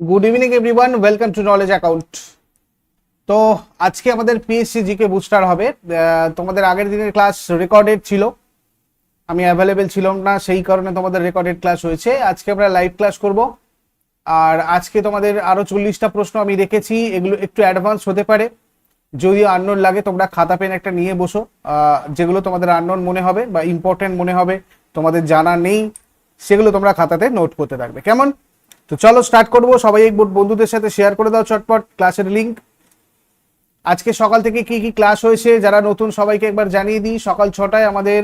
Good evening everyone welcome to knowledge account তো আজকে আমাদের পিএসসি জিকে বুস্টার হবে। তোমাদের আগের দিনের ক্লাস রেকর্ডেড ছিল। আমি অ্যাভেলেবেল ছিলাম না, সেই কারণে তোমাদের রেকর্ডেড ক্লাস হয়েছে। আজকে আমরা লাইভ ক্লাস করব। আর আজকে তোমাদের আরও চল্লিশটা প্রশ্ন আমি রেখেছি। এগুলো একটু অ্যাডভান্স হতে পারে। যদি আননোন লাগে, তোমরা খাতা পেন একটা নিয়ে বসো। যেগুলো তোমাদের আননোন মনে হবে বা ইম্পর্টেন্ট মনে হবে, তোমাদের জানা নেই, সেগুলো তোমরা খাতাতে নোট করতে থাকবে। কেমন? তো চলো স্টার্ট করব। সবাই এক বন্ধুদের সাথে শেয়ার করে দাও চটপট ক্লাসের লিংক আজকে সকাল থেকে কি কি ক্লাস হয়েছে, যারা নতুন সবাইকে একবার জানিয়ে দিই। সকাল ছটায় আমাদের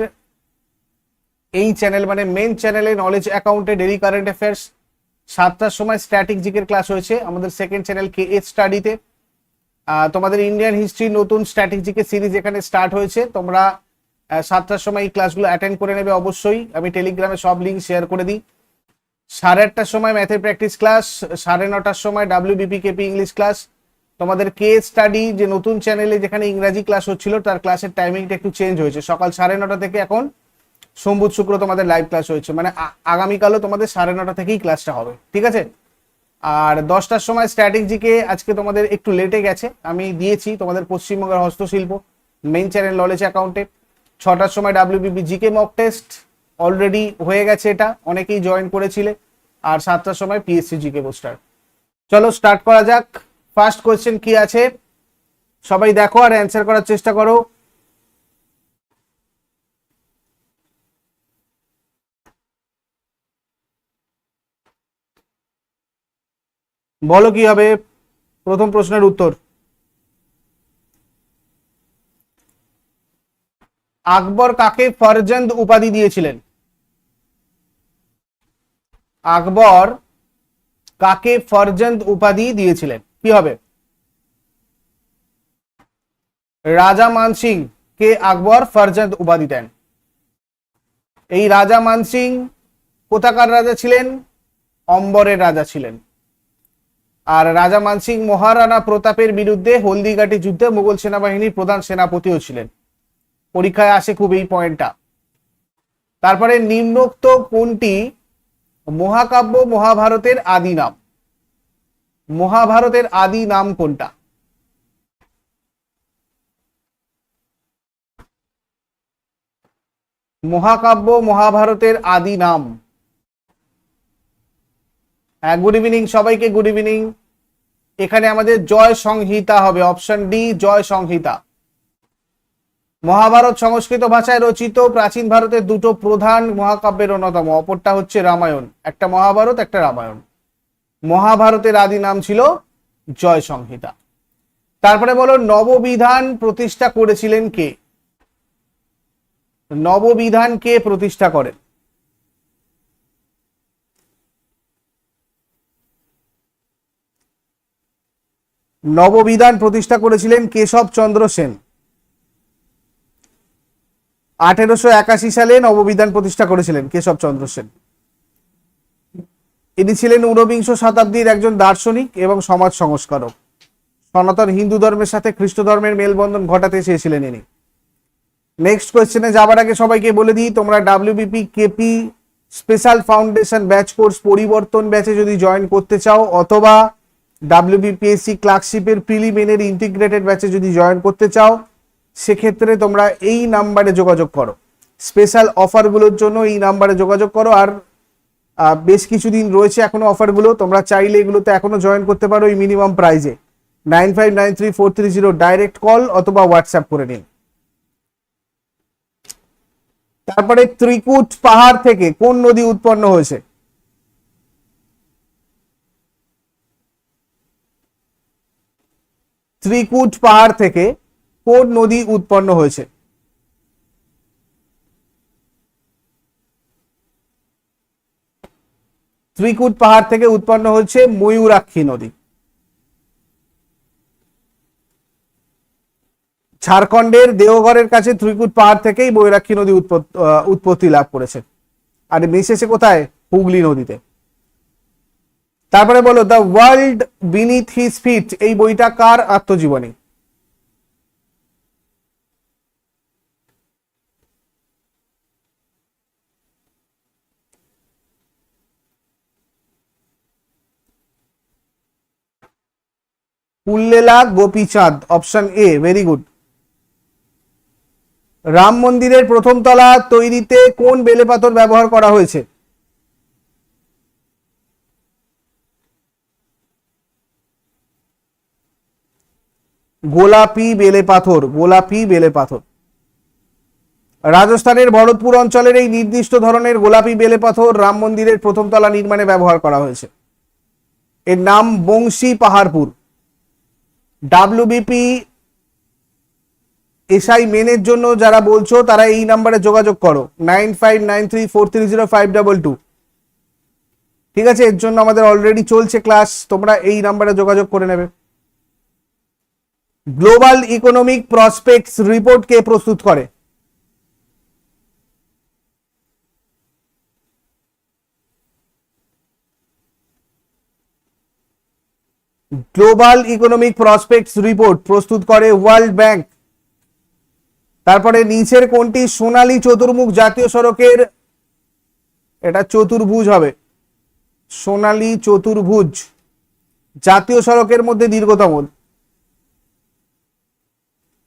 এই চ্যানেল মানে মেন চ্যানেলে নলেজ অ্যাকাউন্টে ডেলি কারেন্ট অ্যাফেয়ার্স সাতটার সময় স্ট্যাটিক জিকের ক্লাস হয়েছে, আমাদের সেকেন্ড চ্যানেল কে এস স্টাডিতে তোমাদের ইন্ডিয়ান হিস্ট্রি নতুন স্ট্যাটিক জিকে সিরিজ এখানে স্টার্ট হয়েছে। তোমরা সাতটার সময় এই ক্লাসগুলো অ্যাটেন্ড করে নেবে অবশ্যই। আমি টেলিগ্রামে সব লিঙ্ক শেয়ার করে দিই। সাড়ে আটটার সময় ম্যাথের প্র্যাকটিস ক্লাস সাড়ে নটার সময় W BP KP English class তোমাদের কে স্টাডি যে নতুন চ্যানেলে যেখানে ইংরাজি ক্লাস হচ্ছিল, তার ক্লাসের টাইমিংটা একটু চেঞ্জ হয়েছে। সকাল সাড়ে নটা থেকে এখন সোমবুধ শুক্র তোমাদের লাইভ ক্লাস হয়েছে। মানে আগামীকালও তোমাদের সাড়ে নটা থেকেই ক্লাসটা হবে, ঠিক আছে? আর দশটার সময় স্ট্র্যাটেজিকে আজকে তোমাদের একটু লেটে গেছে। আমি দিয়েছি তোমাদের পশ্চিমবঙ্গের হস্তশিল্প মেইন চ্যানেল নলেজ অ্যাকাউন্টে ছটার সময় WBP GK mock test already হয়ে গেছে এটা, অনেকেই জয়েন করেছিলে, আর সাতটার সময় পিএসসি জিকে পোস্টার চলো স্টার্ট করা যাক। ফার্স্ট কোয়েশ্চেন কি আছে? সবাই দেখো আর অ্যান্সার করার চেষ্টা করো। বলো কি হবে? প্রথম প্রশ্নের উত্তর। আকবর কাকে ফরজন্দ উপাধি দিয়েছিলেন? আকবর কাকে ফরজন্দ উপাধি দিয়েছিলেন? কি হবে? রাজা মানসিং কে আকবর ফরজন্দ উপাধি দেন? এই রাজা মানসিং কোথাকার রাজা ছিলেন? অম্বরের রাজা ছিলেন। আর রাজা মানসিং মহারানা প্রতাপের বিরুদ্ধে হলদিঘাটি যুদ্ধে মুঘল সেনাবাহিনীর প্রধান সেনাপতিও ছিলেন। পরীক্ষায় আসে খুব এই পয়েন্টটা তারপরে নিম্নোক্ত কোনটি মহাকাব্য মহাভারতের আদি নাম। মহাভারতের আদি নাম কোনটা? মহাকাব্য মহাভারতের আদি নাম। হ্যাঁ গুড ইভিনিং সবাইকে গুড ইভিনিং এখানে আমাদের জয় সংহিতা হবে অপশন ডি জয় সংহিতা। মহাভারত সংস্কৃত ভাষায় রচিত, প্রাচীন ভারতের দুটো প্রধান মহাকাব্যের অন্যতম। অপরটা হচ্ছে রামায়ণ। একটা মহাভারত, একটা রামায়ণ। মহাভারতের আদি নাম ছিল জয় সংহিতা। তারপরে বলো, নববিধান প্রতিষ্ঠা করেছিলেন কে? নববিধান কে প্রতিষ্ঠা করেন? নববিধান প্রতিষ্ঠা করেছিলেন কেশব চন্দ্র সেন। আঠেরোশো একাশি সালে নববিধান প্রতিষ্ঠা করেছিলেন কেশব চন্দ্র সেন। ইনি ছিলেন ঊনবিংশ শতাব্দীর একজন দার্শনিক এবং সমাজ সংস্কারক। সনাতন হিন্দু ধর্মের সাথে খ্রিস্ট ধর্মের মেলবন্ধন ঘটাতে চেয়েছিলেন ইনি। নেক্সট কোয়েশ্চেনে যাবার আগে সবাইকে বলে দিই, তোমরা WBP KP special foundation batch course পরিবর্তন ব্যাচে যদি জয়েন করতে চাও, অথবা ডাব্লিউবিপিএসসি ক্লার্কশিপের প্রিলিমিনারি ইন্টিগ্রেটেড ব্যাচে যদি জয়েন করতে চাও সেক্ষেত্রে তোমরা এই নাম্বারে যোগাযোগ করো। স্পেশাল অফারগুলোর জন্য এই নাম্বারে যোগাযোগ করো আর বেশ কিছুদিন রয়েছে এখনও অফারগুলো। তোমরা চাইলে এগুলোতে এখনও জয়েন করতে পারো এই মিনিমাম প্রাইজে nine five nine three four three zero direct call অথবা হোয়াটসঅ্যাপ করে নিন। তারপরে ত্রিকুট পাহাড় থেকে কোন নদী উৎপন্ন হয়েছে? ত্রিকুট পাহাড় থেকে কোন নদী উৎপন্ন হয়েছে? ত্রিকুট পাহাড় থেকে উৎপন্ন হয়েছে ময়ূরাক্ষী নদী। ঝাড়খণ্ডের দেওঘরের কাছে ত্রিকুট পাহাড় থেকেই ময়ূরাক্ষী নদী উৎপত- উৎপত্তি লাভ করেছে। আর মিশেছে কোথায়? হুগলি নদীতে। তারপরে বলো the world beneath his feet এই বইটা কার আত্মজীবনী? Pullela Gopichand option A very good Ram মন্দিরের প্রথম তলা তৈরিতে কোন বেলে পাথর ব্যবহার করা হয়েছে? গোলাপি বেলে পাথর, গোলাপি বেলে পাথর। রাজস্থানের ভরতপুর অঞ্চলের এই নির্দিষ্ট ধরনের গোলাপি বেলে পাথর রাম মন্দিরের প্রথম তলা নির্মাণে ব্যবহার করা হয়েছে। এর নাম বংশী পাহাড়পুর। ডাব্লিউবিপি এসআই মেনের জন্য যারা বলছো, তারা এই নাম্বারে যোগাযোগ করো। Nine five nine three four three zero five double two ঠিক আছে? এর জন্য আমাদের অলরেডি চলছে ক্লাস তোমরা এই নাম্বারে যোগাযোগ করে নেবে। গ্লোবাল ইকোনমিক প্রসপেক্টস রিপোর্টকে প্রস্তুত করে। গ্লোবাল ইকোনমিক প্রসপেক্টস রিপোর্ট প্রস্তুত করে ওয়ার্ল্ড ব্যাংক তারপরে নিচের কোনটি? সোনালী চতুর্মুখ জাতীয় সড়কের, এটা চতুর্ভুজ হবে। সোনালী চতুর্ভুজ জাতীয় সড়কের মধ্যে দীর্ঘতম।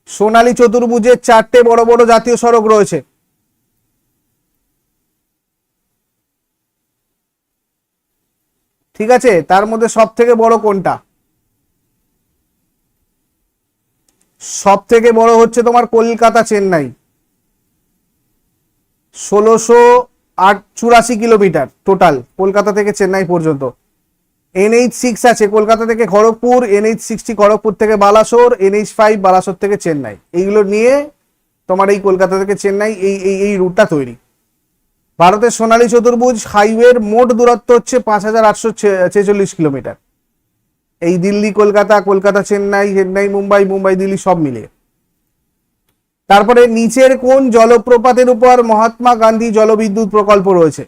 সোনালী চতুর্ভুজের চারটে বড় বড় জাতীয় সড়ক রয়েছে। ঠিক আছে? তার মধ্যে সব থেকে বড় কোনটা? সব থেকে বড় হচ্ছে তোমার কলকাতা চেন্নাই। ষোলোশো আট চুরাশি কিলোমিটার টোটাল কলকাতা থেকে চেন্নাই পর্যন্ত। এনএইচ সিক্স আছে, কলকাতা থেকে খড়গপুর, এনএইচ সিক্সটি খড়গপুর থেকে বালাসোর, এনএইচ ফাইভ বালাসোর থেকে চেন্নাই। এইগুলো নিয়ে তোমার এই কলকাতা থেকে চেন্নাই এই এই এই রুটটা তৈরি। ভারতের সোনালী চতুর্ভুজ হাইওয়ের মোট দূরত্ব হচ্ছে পাঁচ হাজার আটশো ছেচল্লিশ কিলোমিটার। এই দিল্লি, কলকাতা কলকাতা, চেন্নাই চেন্নাই, মুম্বাই মুম্বাই, দিল্লি সব মিলিয়ে তারপরে নিচের কোন জলপ্রপাতের উপর মহাত্মা গান্ধী জলবিদ্যুৎ প্রকল্প রয়েছে?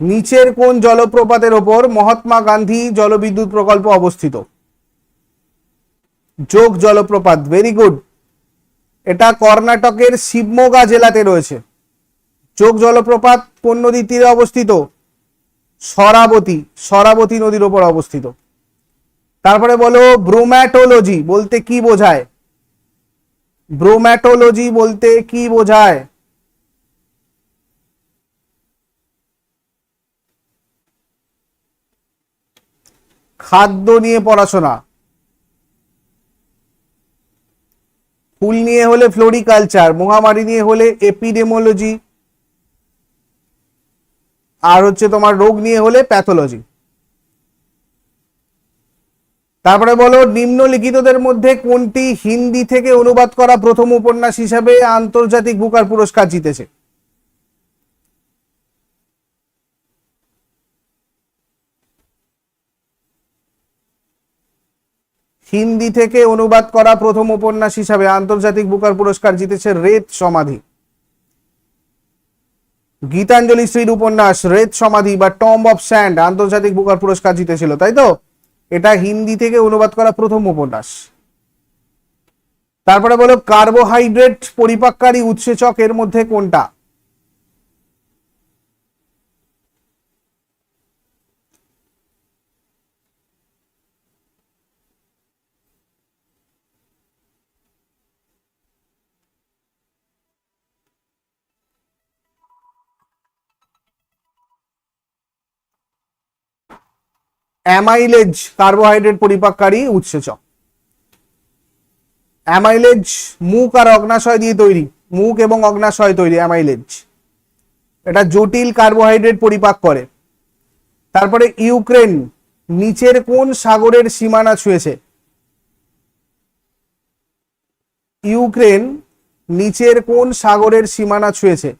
নিচের কোন জলপ্রপাতের ওপর মহাত্মা গান্ধী জলবিদ্যুৎ প্রকল্প অবস্থিত? যোগ জলপ্রপাত ভেরি গুড এটা কর্ণাটকের শিবমোগা জেলাতে রয়েছে। চোখ জলপ্রপাত কোন নদীর তীরে অবস্থিত। সরাবতী সরাবতী নদীর ওপর অবস্থিত। তারপরে বলো ব্রোম্যাটোলজি বলতে কি বোঝায়? ব্রোম্যাটোলজি বলতে কি বোঝায়? খাদ্য নিয়ে পড়াশোনা। ফুল নিয়ে হলে ফ্লোরিকালচার, মহামারী নিয়ে হলে এপিডেমোলজি, আর হচ্ছে তোমার রোগ নিয়ে হলে প্যাথোলজি। তারপরে বলো, নিম্নলিখিতদের মধ্যে কোনটি হিন্দি থেকে অনুবাদ করা প্রথম উপন্যাস হিসাবে আন্তর্জাতিক বুকার পুরস্কার জিতেছে? হিন্দি থেকে অনুবাদ করা প্রথম উপন্যাস হিসাবে আন্তর্জাতিক বুকার পুরস্কার জিতেছে রেত সমাধি। গীতাঞ্জলি শ্রীর উপন্যাস রেত সমাধি বা টম্ব অফ স্যান্ড আন্তর্জাতিক বুকার পুরস্কার জিতেছিল, তাই তো? এটা হিন্দি থেকে অনুবাদ করা প্রথম উপন্যাস। তারপরে বলো, কার্বোহাইড্রেট পরিপাককারী উৎসেচক এর মধ্যে কোনটা? অ্যামাইলেজ কার্বোহাইড্রেট পরিপাককারী উৎসেচক। অ্যামাইলেজ মুখ আর অগ্নাশয় দিয়ে তৈরি, মুখ এবং অগ্নাশয় তৈরি অ্যামাইলেজ এটা জটিল কার্বোহাইড্রেট পরিপাক করে। তারপরে ইউক্রেন নিচের কোন সাগরের সীমানা ছুঁয়েছে? ইউক্রেন নিচের কোন সাগরের সীমানা ছুঁয়েছে?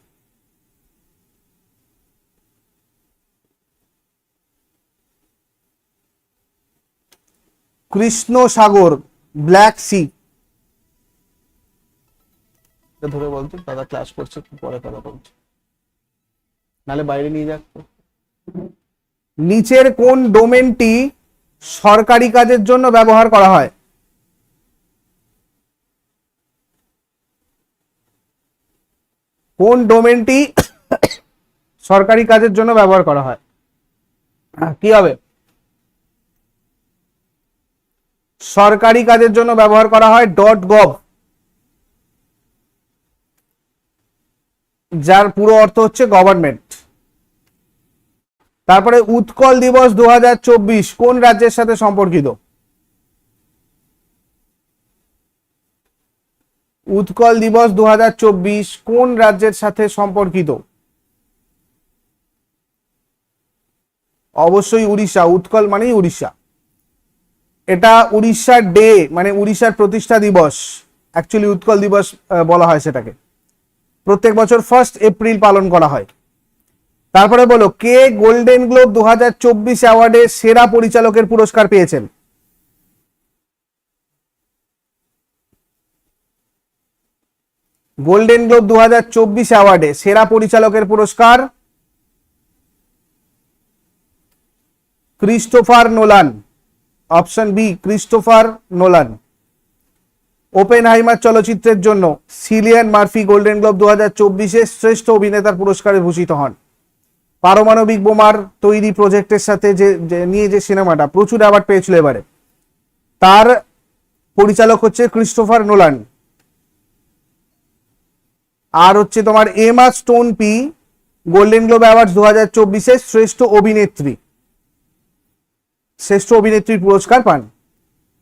কৃষ্ণ সাগর ব্ল্যাক সি। ধরে বলতো দাদা ক্লাস করছে পরে কথা বলছে। নালে বাইরে নিয়ে যাক। নিচের কোন ডোমেনটি সরকারি কাজের জন্য ব্যবহার করা হয়? কোন ডোমেনটি সরকারি কাজের জন্য ব্যবহার করা হ্যাঁ, কি হবে? সরকারি কাজের জন্য ব্যবহার করা হয় ডট গভ। যার পুরো অর্থ হচ্ছে গভর্নমেন্ট তারপরে উৎকল দিবস দু হাজার চব্বিশ, কোন রাজ্যের সাথে সম্পর্কিত? উৎকল দিবস দু হাজার চব্বিশ, কোন রাজ্যের সাথে সম্পর্কিত? অবশ্যই উড়িষ্যা, উৎকল মানেই উড়িষ্যা। এটা উড়িষ্যার ডে মানে উড়িষ্যার প্রতিষ্ঠা দিবস অ্যাকচুয়ালি উৎকল দিবস বলা হয় সেটাকে। প্রত্যেক বছর ফার্স্ট এপ্রিল পালন করা হয়। তারপরে বলো, কে গোল্ডেন গ্লোব দু হাজার চব্বিশ অ্যাওয়ার্ডে সেরা পরিচালকের পুরস্কার পেয়েছেন? গোল্ডেন গ্লোব দু হাজার চব্বিশ অ্যাওয়ার্ডে সেরা পরিচালকের পুরস্কার? Christopher Nolan option B, Christopher Nolan. Oppenheimer চলচ্চিত্রের জন্য সিলিয়ান মার্ফি গোল্ডেন গ্লোব দু হাজার চব্বিশে শ্রেষ্ঠ অভিনেতার পুরস্কারে ভূষিত হন। পারমাণবিক বোমার তৈরি প্রজেক্টের সাথে যে নিয়ে যে সিনেমাটা প্রচুর অ্যাওয়ার্ড পেয়েছিল এবারে। তার পরিচালক হচ্ছে ক্রিস্টোফার নোলান। আর হচ্ছে তোমার এমা স্টোন পি গোল্ডেন গ্লোব অ্যাওয়ার্ড দু হাজার শ্রেষ্ঠ অভিনেত্রী। শ্রেষ্ঠ অভিনেত্রীর পুরস্কার পান।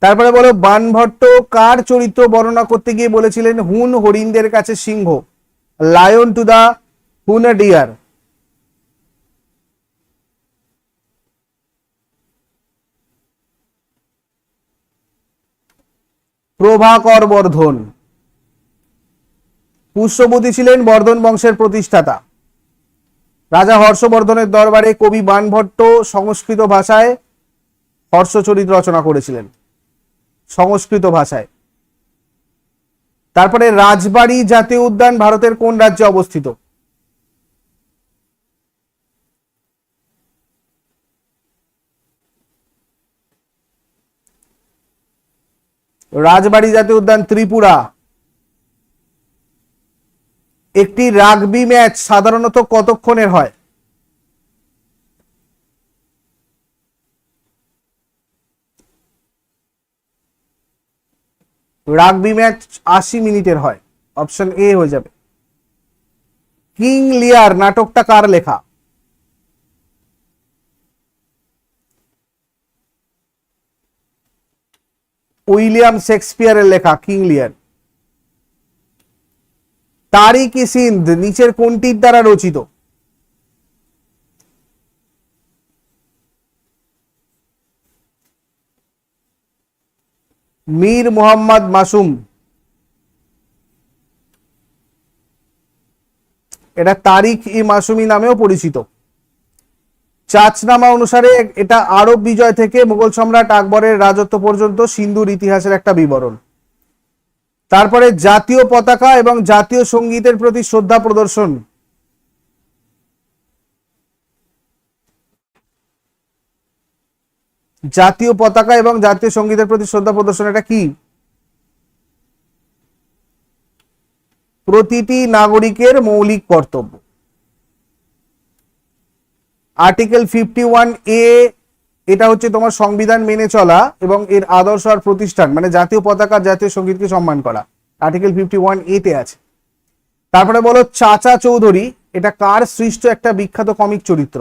তারপরে বলো, বানভট্ট কার চরিত্র বর্ণনা করতে গিয়ে বলেছিলেন, হুন হরিণদের কাছে সিংহ, লায়ন টু দা হুন ডিয়ার প্রভাকর বর্ধন। পুষ্যবতী ছিলেন বর্ধন বংশের প্রতিষ্ঠাতা। রাজা হর্ষবর্ধনের দরবারে কবি বানভট্ট সংস্কৃত ভাষায় হর্ষচরিত রচনা করেছিলেন, সংস্কৃত ভাষায়। তারপরে রাজবাড়ি জাতীয় উদ্যান ভারতের কোন রাজ্যে অবস্থিত? রাজবাড়ি জাতীয় উদ্যান ত্রিপুরা। একটি রাগবি ম্যাচ সাধারণত কতক্ষণের হয়? রাগবি ম্যাচ আশি মিনিটের হয়। অপশন এ হয়ে যাবে। কিং লিয়ার নাটকটা কার লেখা? উইলিয়াম শেক্সপিয়ারের লেখা কিং লিয়ার। তারিক সিন্ধ নিচের কোনটির দ্বারা রচিত? মীর মোহাম্মদ মাসুম। এটা তারিখ ই মাসুমি নামেও পরিচিত। চাচনামা অনুসারে এটা আরব বিজয় থেকে মুঘল সম্রাট আকবরের রাজত্ব পর্যন্ত সিন্ধুর ইতিহাসের একটা বিবরণ। তারপরে জাতীয় পতাকা এবং জাতীয় সঙ্গীতের প্রতি শ্রদ্ধা প্রদর্শন। জাতীয় পতাকা এবং জাতীয় সঙ্গীতের প্রতি শ্রদ্ধা প্রদর্শন এটা কি? প্রতিটি নাগরিকের মৌলিক কর্তব্য। আর্টিকেল ফিফটি ওয়ান এ এটা হচ্ছে তোমার সংবিধান মেনে চলা এবং এর আদর্শ আর প্রতিষ্ঠান মানে জাতীয় পতাকা, জাতীয় সঙ্গীতকে সম্মান করা। আর্টিকেল ফিফটি ওয়ান এতে আছে। তারপরে বলো চাচা চৌধুরী, এটা কার সৃষ্ট একটা বিখ্যাত কমিক চরিত্র?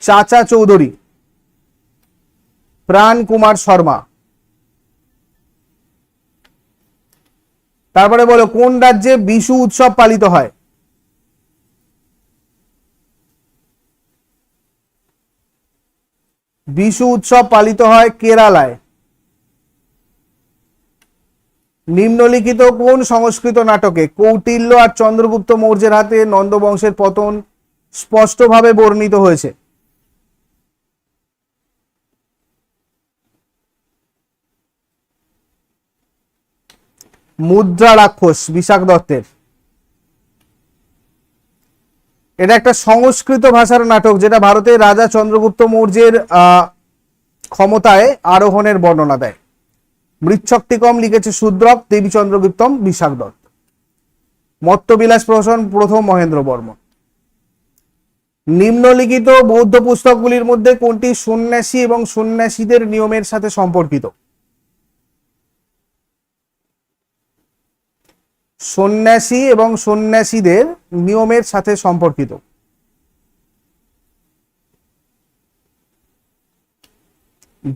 চাচা চৌধুরী, প্রাণ কুমার শর্মা। তারপরে বলো, কোন রাজ্যে বিশু উৎসব পালিত হয়? বিশু উৎসব পালিত হয় কেরালায়। নিম্নলিখিত কোন সংস্কৃত নাটকে কৌটিল্য আর চন্দ্রগুপ্ত মৌর্যের হাতে নন্দবংশের পতন স্পষ্টভাবে বর্ণিত হয়েছে? মুদ্রা রাক্ষস বিশাখ দত্তের। এটা একটা সংস্কৃত ভাষার নাটক যেটা ভারতের রাজা চন্দ্রগুপ্ত মৌর্যের ক্ষমতায় আরোহণের বর্ণনা দেয়। মৃচ্ছকটিকম লিখেছে শূদ্রক দেবীচন্দ্র গুপ্তম বিশাখ দত্ত। মত্তবিলাস প্রহসন, প্রথম মহেন্দ্র বর্মন। নিম্নলিখিত বৌদ্ধ পুস্তকগুলির মধ্যে কোনটি সন্ন্যাসী এবং সন্ন্যাসীদের নিয়মের সাথে সম্পর্কিত? সন্ন্যাসী এবং সন্ন্যাসীদের নিয়মের সাথে সম্পর্কিত।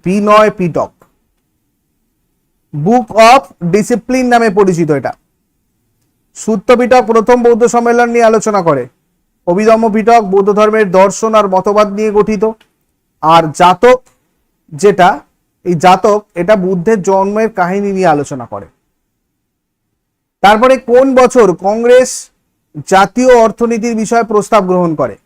Vinaya Pitaka book of discipline নামে পরিচিত এটা। সূত্র পিটক প্রথম বৌদ্ধ সম্মেলন নিয়ে আলোচনা করে। অভিধম্ম পিটক বৌদ্ধ ধর্মের দর্শন আর মতবাদ নিয়ে গঠিত। আর জাতক যেটা, এই জাতক এটা বুদ্ধের জন্মের কাহিনী নিয়ে আলোচনা করে। তারপরে কোন বছর কংগ্রেস জাতীয় অর্থনীতির বিষয়ে প্রস্তাব গ্রহণ করে?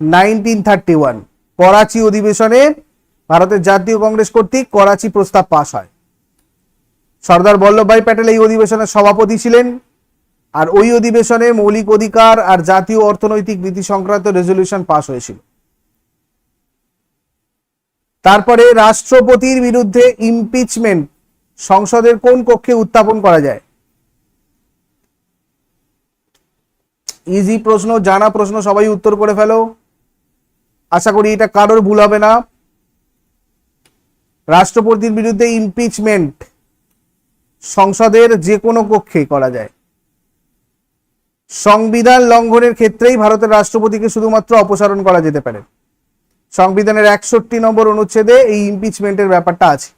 নাইনটিন থার্টি ওয়ান, করাচি অধিবেশনে ভারতের জাতীয় কংগ্রেস কর্তৃক করাচি প্রস্তাব পাশ হয়। সর্দার বল্লভভাই প্যাটেল এই অধিবেশনের সভাপতি ছিলেন। আর ওই অধিবেশনে মৌলিক অধিকার আর জাতীয় অর্থনৈতিক নীতি সংক্রান্ত রেজলিউশন পাশ হয়েছিল। তারপরে রাষ্ট্রপতির বিরুদ্ধে ইমপিচমেন্ট সংসদের কোন কক্ষে উত্থাপন করা যায়? ইজি প্রশ্ন, জানা প্রশ্ন, সবাই উত্তর করে ফেলো। আশা করি এটা কারোর ভুল হবে না। রাষ্ট্রপতির বিরুদ্ধে ইমপিচমেন্ট সংসদের যে কোনো কক্ষে করা যায়। সংবিধান লঙ্ঘনের ক্ষেত্রেই ভারতের রাষ্ট্রপতিকে শুধুমাত্র অপসারণ করা যেতে পারে। সংবিধানের একষট্টি নম্বর অনুচ্ছেদে এই ইমপিচমেন্টের ব্যাপারটা আছে।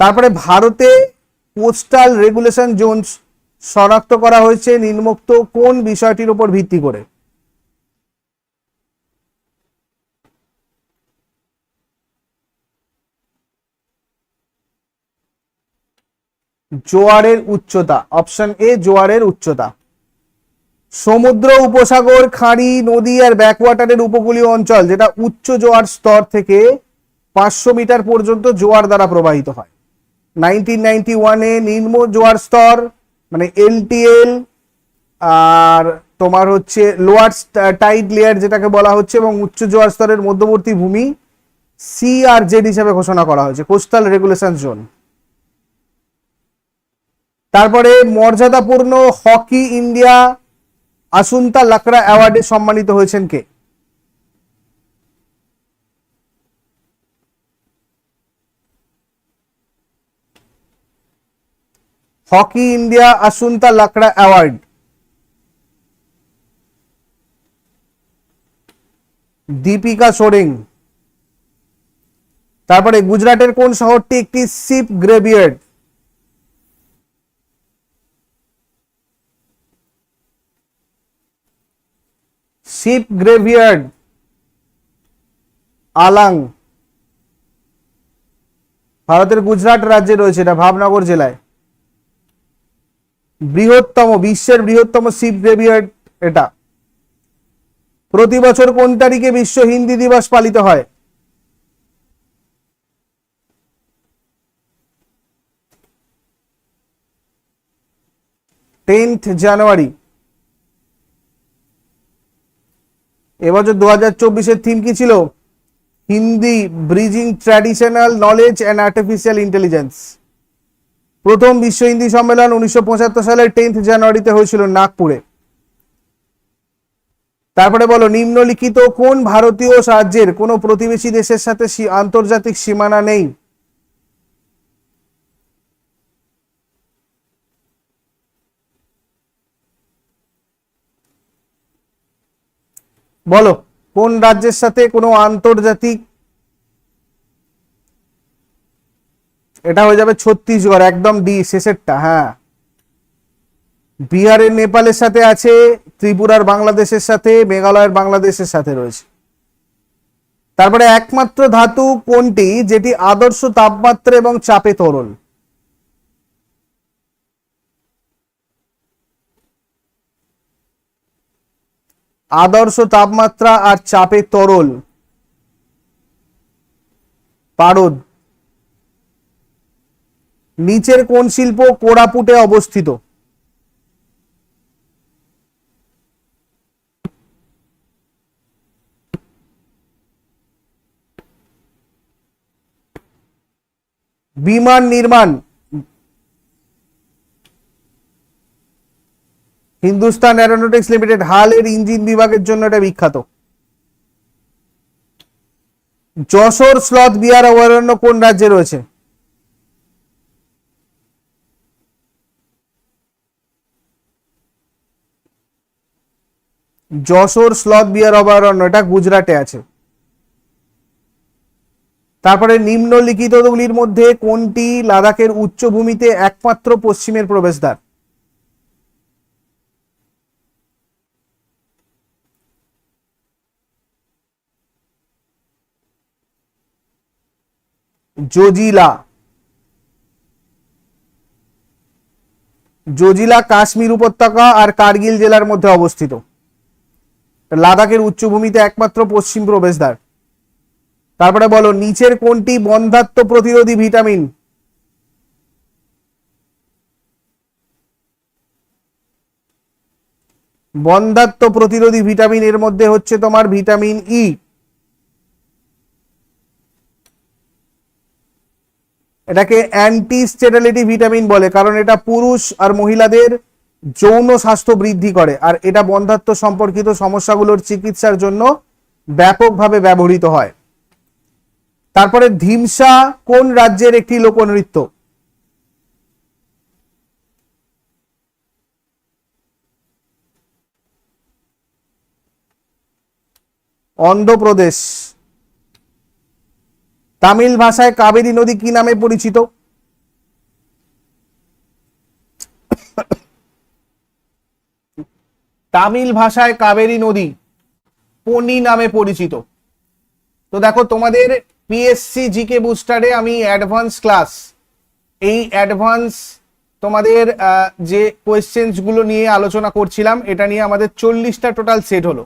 তারপরে ভারতে পোস্টাল রেগুলেশন জোন শনাক্ত করা হয়েছে নিম্নোক্ত কোন বিষয়টির উপর ভিত্তি করে? জোয়ারের উচ্চতা অপশন এ জোয়ারের উচ্চতা। সমুদ্র, উপসাগর, খাঁড়ি, নদী আর ব্যাকওয়াটারের উপকূলীয় অঞ্চল, যেটা উচ্চ জোয়ার স্তর থেকে পাঁচশো মিটার পর্যন্ত জোয়ার দ্বারা প্রবাহিত হয়। নাইনটিন নাইনটি ওয়ানে নিম্ন জোয়ার স্তর মানে এলটিএল আর তোমার হচ্ছে লোয়ার টাইড লেয়ার যেটাকে বলা হচ্ছে, এবং উচ্চ জোয়ার স্তরের মধ্যবর্তী ভূমি সি আর জেড হিসাবে ঘোষণা করা হয়েছে, কোস্টাল রেগুলেশন জোন। তারপরে মর্যাদাপূর্ণ হকি ইন্ডিয়া আসুন্তা লাকড়া অ্যাওয়ার্ডে সম্মানিত হয়েছেন কে? Hockey India Asunta Lakra award. Deepika Soreng তারপরে গুজরাটের কোন শহরটি একটি ship graveyard? Ship graveyard Alang ভারতের গুজরাট রাজ্যে রয়েছে এটা, ভাবনগর জেলায়। বৃহত্তম, বিশ্বের বৃহত্তম শিপ গ্রেভিয়ার্ড এটা। প্রতি বছর কোন তারিখে বিশ্ব হিন্দি দিবস পালিত হয়? Tenth January. এবছর দু হাজার চব্বিশের থিম কি ছিল? Hindi bridging traditional knowledge and artificial intelligence প্রথম বিশ্ব হিন্দি সম্মেলন উনিশশো সালের টেন্থ জানুয়ারিতে হয়েছিল নাগপুরে। তারপরে বলো, নিম্নলিখিত কোন ভারতীয় রাজ্যের কোনো প্রতিবেশী দেশের সাথে আন্তর্জাতিক সীমানা নেই? বলো, কোন রাজ্যের সাথে কোনো আন্তর্জাতিক? এটা হয়ে যাবে ছত্তিশগড়, একদম ডি, শেষেরটা হ্যাঁ। বিহারের নেপালের সাথে আছে, ত্রিপুরার বাংলাদেশের সাথে, মেঘালয়ের বাংলাদেশের সাথে রয়েছে। তারপরে একমাত্র ধাতু কোনটি? যেটি আদর্শ তাপমাত্রা এবং চাপে তরল। আদর্শ তাপমাত্রা আর চাপে তরল। পারদ। নিচের কোন শিল্প কোরাপুটে অবস্থিত? বিমান নির্মাণ। হিন্দুস্তান অ্যারোনটিক্স লিমিটেড হালের ইঞ্জিন বিভাগের জন্য এটা বিখ্যাত। যশোর স্লথ বিহার অভয়ারণ্য কোন রাজ্যে রয়েছে? যশোর স্লথ বিহার অভয়ারণ্য, এটা গুজরাটে আছে। তারপরে নিম্নলিখিতগুলির মধ্যে কোনটি লাদাখের উচ্চভূমিতে একমাত্র পশ্চিমের প্রবেশদ্বার? জজিলা। জজিলা কাশ্মীর উপত্যকা আর কার্গিল জেলার মধ্যে অবস্থিত। লাদাখের উচ্চভূমিতে একমাত্র পশ্চিম প্রবেশদ্বার। তারপরে বলো, নিচের কোনটি বন্ধাত্ম প্রতিরোধী ভিটামিন? বন্ধাত্ম প্রতিরোধী ভিটামিন এর মধ্যে হচ্ছে তোমার ভিটামিন ই। এটাকে অ্যান্টি স্টেরালিটি ভিটামিন বলে, কারণ এটা পুরুষ আর মহিলাদের যৌন স্বাস্থ্য বৃদ্ধি করে, আর এটা বন্ধাত্ম সম্পর্কিত সমস্যাগুলোর চিকিৎসার জন্য ব্যাপকভাবে ব্যবহৃত হয়। তারপরে ধিমসা কোন রাজ্যের একটি লোকনৃত্য? অন্ধ্রপ্রদেশ। তামিল ভাষায় কাবেরী নদী কি নামে পরিচিত? তামিল ভাষায় কাবেরী নদী পনি নামে পরিচিত। তো দেখো, তোমাদের পিএসসি জিকে বুস্টারে আমি অ্যাডভান্স ক্লাস এই অ্যাডভান্স তোমাদের যে কোয়েশ্চেন্সগুলো নিয়ে আলোচনা করছিলাম, এটা নিয়ে আমাদের চল্লিশটা টোটাল সেট হলো।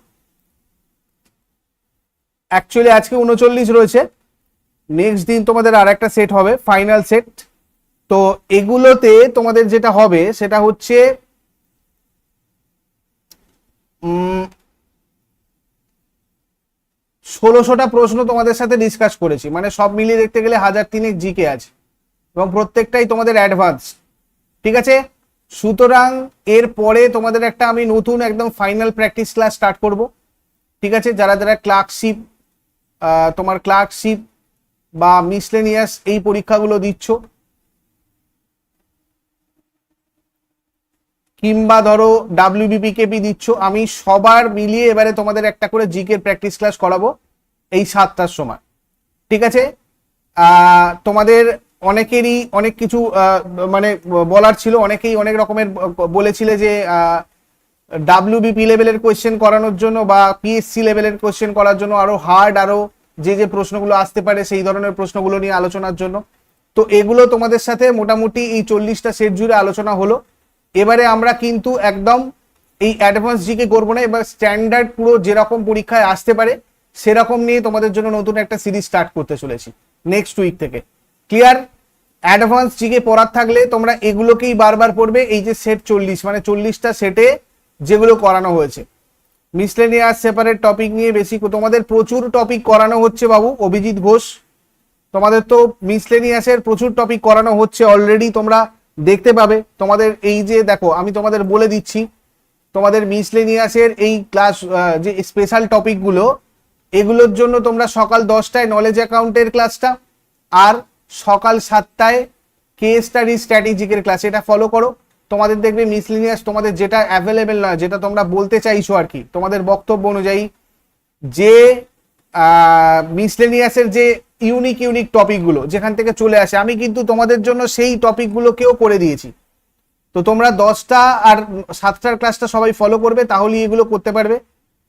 অ্যাকচুয়ালি আজকে উনচল্লিশ রয়েছে। নেক্সট দিন তোমাদের আর একটা সেট হবে ফাইনাল সেট তো এগুলোতে তোমাদের যেটা হবে, সেটা হচ্ছে ষোলোশোটা প্রশ্ন তোমাদের সাথে ডিসকাস করেছি। মানে সব মিলিয়ে দেখতে গেলে হাজার তিনেক জিকে আছে। এবং প্রত্যেকটাই তোমাদের অ্যাডভান্স ঠিক আছে? সুতরাং এর পরে তোমাদের একটা আমি নতুন একদম ফাইনাল প্র্যাকটিস ক্লাস স্টার্ট করব। ঠিক আছে? যারা যারা ক্লার্কশিপ তোমার ক্লার্কশিপ বা মিসলেনিয়াস এই পরীক্ষাগুলো দিচ্ছ। কিংবা ধরো ডাব্লিউবিপিকেপি দিচ্ছ। আমি সবার মিলিয়ে এবারে তোমাদের একটা করে জিকের প্র্যাকটিস ক্লাস করাবো এই সাতটার সময়। ঠিক আছে? তোমাদের অনেকেরই অনেক কিছু মানে বলার ছিল। অনেকেই অনেক রকমের বলেছিলে যে ডাব্লিউবিপি লেভেলের কোয়েশ্চেন করানোর জন্য বা পিএসসি লেভেলের কোয়েশ্চেন করার জন্য আরও হার্ড আরও যে যে প্রশ্নগুলো আসতে পারে সেই ধরনের প্রশ্নগুলো নিয়ে আলোচনার জন্য। তো এগুলো তোমাদের সাথে মোটামুটি এই চল্লিশটা সেট জুড়ে আলোচনা হলো। এবারে আমরা কিন্তু একদম এই অ্যাডভান্স জিকে করব না, এবার স্ট্যান্ডার্ড পুরো যেরকম পরীক্ষায় আসতে পারে, সেরকম নিয়ে তোমাদের জন্য নতুন একটা সিরিজ স্টার্ট করতে চলেছি নেক্সট উইক থেকে। ক্লিয়ার অ্যাডভান্স জিকে পড়ার থাকলে তোমরা এগুলোকেই বারবার পড়বে, এই যে সেট চল্লিশ মানে চল্লিশটা সেটে যেগুলো করানো হয়েছে। মিসলেনিয়াস সেপারেট টপিক নিয়ে বেশি তোমাদের প্রচুর টপিক করানো হচ্ছে বাবু, অভিজিৎ ঘোষ। তোমাদের তো মিসলেনিয়াসের প্রচুর টপিক করানো হচ্ছে অলরেডি তোমরা দেখতে পাবে। তোমাদের এই যে দেখো, আমি তোমাদের বলে দিচ্ছি, তোমাদের মিসলেনিয়াসের এই ক্লাস যে স্পেশাল টপিকগুলো এগুলোর জন্য তোমরা সকাল দশটায় নলেজ অ্যাকাউন্টের ক্লাসটা আর সকাল সাতটায় কে স্টাডি স্ট্র্যাটেজিকের ক্লাস এটা ফলো করো। তোমাদের দেখবে মিসলেনিয়াস তোমাদের যেটা অ্যাভেলেবেল নয়, যেটা তোমরা বলতে চাইছো আর কি, তোমাদের বক্তব্য অনুযায়ী যে মিসলেনিয়াসের যে ইউনিক ইউনিক টপিকগুলো যেখান থেকে চলে আসে, আমি কিন্তু তোমাদের জন্য সেই টপিকগুলোকেও করে দিয়েছি। তো তোমরা দশটা আর সাতটার ক্লাসটা সবাই ফলো করবে, তাহলেই এগুলো করতে পারবে।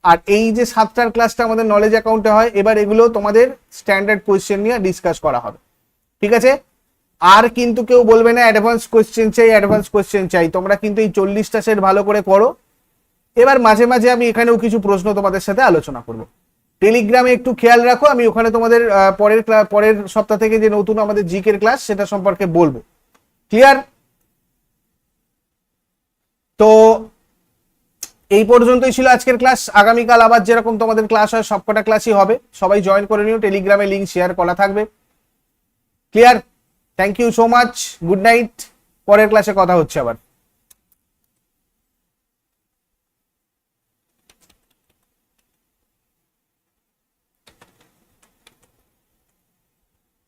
আর এই যে সাতটার ক্লাসটা আমাদের নলেজ অ্যাকাউন্টে হয়, এবার এগুলো তোমাদের স্ট্যান্ডার্ড কোয়েশ্চেন নিয়ে ডিসকাস করা হবে। ঠিক আছে? আর কিন্তু কেউ বলবে না অ্যাডভান্স কোয়েশ্চেন চাই অ্যাডভান্স কোয়েশ্চেন চাই। তোমরা কিন্তু এই চল্লিশটা সেট ভালো করে করো এবার মাঝে মাঝে আমি এখানেও কিছু প্রশ্ন তোমাদের সাথে আলোচনা করব। টেলিগ্রামে একটু খেয়াল রাখো, আমি ওখানে তোমাদের পরের পরের সপ্তাহ থেকে যে নতুন আমাদের জিকের ক্লাস সেটা সম্পর্কে বলব। ক্লিয়ার তো এই পর্যন্তই ছিল আজকের ক্লাস আগামীকাল আবার যেরকম তোমাদের ক্লাস হয়, সবকটা ক্লাসই হবে। সবাই জয়েন করে নিও টেলিগ্রামে লিঙ্ক শেয়ার করা থাকবে। Clear thank you so much good night পরের ক্লাসে কথা হচ্ছে আবার।